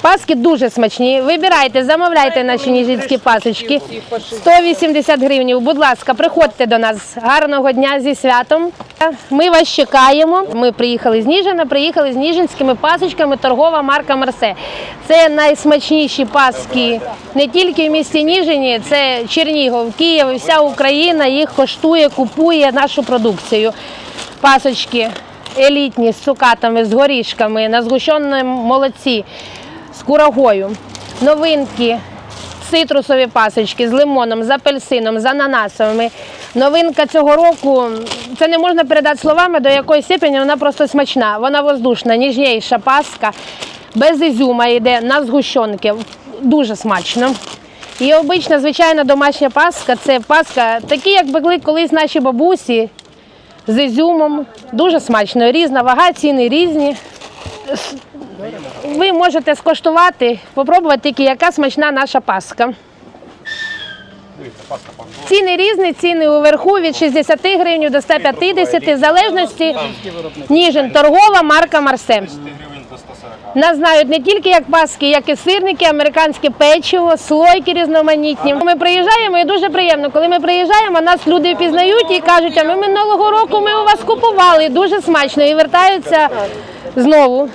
Паски дуже смачні. Вибирайте, замовляйте наші ніжинські пасочки. 180 гривень. Будь ласка, приходьте до нас. Гарного дня зі святом. Ми вас чекаємо. Ми приїхали з Ніжина, приїхали з ніжинськими пасочками. Торгова марка Марсе. Це найсмачніші паски не тільки в місті Ніжині, це Чернігов, Київ, вся Україна їх коштує, купує нашу продукцію. Пасочки елітні з цукатами, з горішками, на згущеному молоці, з курагою. Новинки, цитрусові пасочки з лимоном, з апельсином, з ананасовими. Новинка цього року, це не можна передати словами, до якої степені вона просто смачна. Вона воздушна, ніжніша паска, без ізюма йде на згущенки. Дуже смачно. І обична звичайна домашня паска це паска, такі, як пекли колись наші бабусі, з ізюмом. Дуже смачно. Різна вага, ціни різні. Ви можете скоштувати, попробувати тільки, яка смачна наша паска. Ціни різні, ціни уверху від 60 гривень до 150, в залежності ніжин. Торгова марка Марсе. Нас знають не тільки як паски, як і сирники, американське печиво, слойки різноманітні. Ми приїжджаємо і дуже приємно. Коли ми приїжджаємо, нас люди впізнають і кажуть, а ми минулого року ми у вас купували дуже смачно і вертаються знову.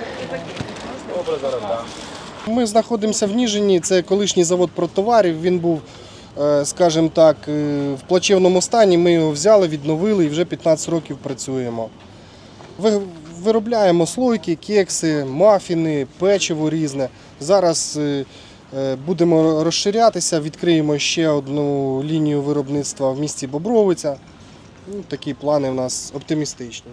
Ми знаходимося в Ніжині, це колишній завод протоварів. Він був, е, скажімо так, е, в плачевному стані. Ми його взяли, відновили і вже 15 років працюємо. Ви- Виробляємо слойки, кекси, мафіни, печиво різне. Зараз е, будемо розширятися, відкриємо ще одну лінію виробництва в місті Бобровиця. Ну, Такі плани в нас оптимістичні.